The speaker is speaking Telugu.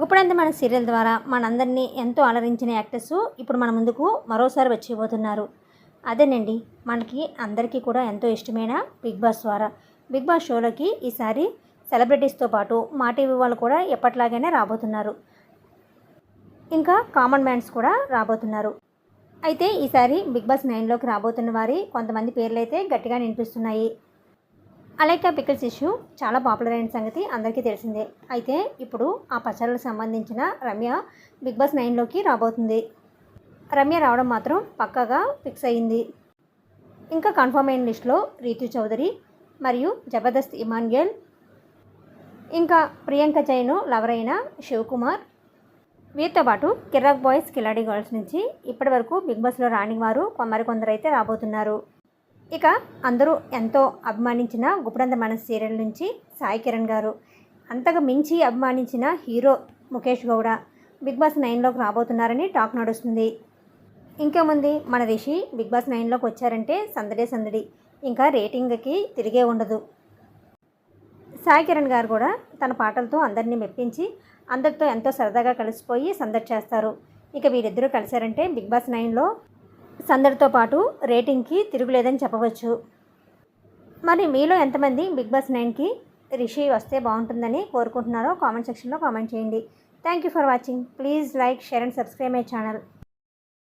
గుప్పడంత మన సీరియల్ ద్వారా మనందరినీ ఎంతో అలరించిన యాక్టర్స్ ఇప్పుడు మన ముందుకు మరోసారి వచ్చిపోతున్నారు అదేనండి మనకి అందరికీ కూడా ఎంతో ఇష్టమైన బిగ్ బాస్ ద్వారా బిగ్ బాస్ షోలోకి ఈసారి సెలబ్రిటీస్తో పాటు మా టీవీ వాళ్ళు కూడా ఎప్పట్లాగైనా రాబోతున్నారు. ఇంకా కామన్ మ్యాన్స్ కూడా రాబోతున్నారు. అయితే ఈసారి బిగ్ బాస్ నైన్లోకి రాబోతున్న వారి కొంతమంది పేర్లు అయితే గట్టిగా వినిపిస్తున్నాయి. అలైకా పికిల్స్ ఇష్యూ చాలా పాపులర్ అయిన సంగతి అందరికీ తెలిసిందే. అయితే ఇప్పుడు ఆ పచ్చళ్ళకు సంబంధించిన రమ్య బిగ్ బాస్ నైన్లోకి రాబోతుంది. రమ్య రావడం మాత్రం పక్కాగా ఫిక్స్ అయ్యింది ఇంకా కన్ఫర్మ్ అయిన లిస్టులో రీతు చౌదరి మరియు జబర్దస్త్ ఇమాన్యుయల్ ఇంకా ప్రియాంక జైన్ లవర్ అయిన శివకుమార్. వీరితో పాటు కిర్రాక్ బాయ్స్ కిలాడి గర్ల్స్ నుంచి ఇప్పటి వరకు బిగ్ బాస్లో రాని వారు మరికొందరు అయితే రాబోతున్నారు. ఇక అందరూ ఎంతో అభిమానించిన గుప్పడంత మనస్ సీరియల్ నుంచి సాయి కిరణ్ గారు. అంతగా మించి అభిమానించిన hero Mukesh Gowda Bigg Boss నైన్లోకి రాబోతున్నారని టాక్ నడుస్తుంది. ఇంకేముంది మన రిషి బిగ్ బాస్ నైన్లోకి వచ్చారంటే సందడే సందడి. ఇంకా రేటింగ్కి తిరిగే ఉండదు. సాయి కిరణ్ గారు కూడా తన పాటలతో అందరినీ మెప్పించి అందరితో ఎంతో సరదాగా కలిసిపోయి సందడి చేస్తారు. ఇక వీరిద్దరూ కలిశారంటే బిగ్ బాస్ నైన్లో సందడితో పాటు రేటింగ్కి తిరుగులేదని చెప్పవచ్చు. మరి మీలో ఎంతమంది బిగ్ బాస్ నైన్కి రిషి వస్తే బాగుంటుందని కోరుకుంటున్నారో కామెంట్ సెక్షన్లో కామెంట్ చేయండి. Thank you for watching. Please like share and subscribe my channel.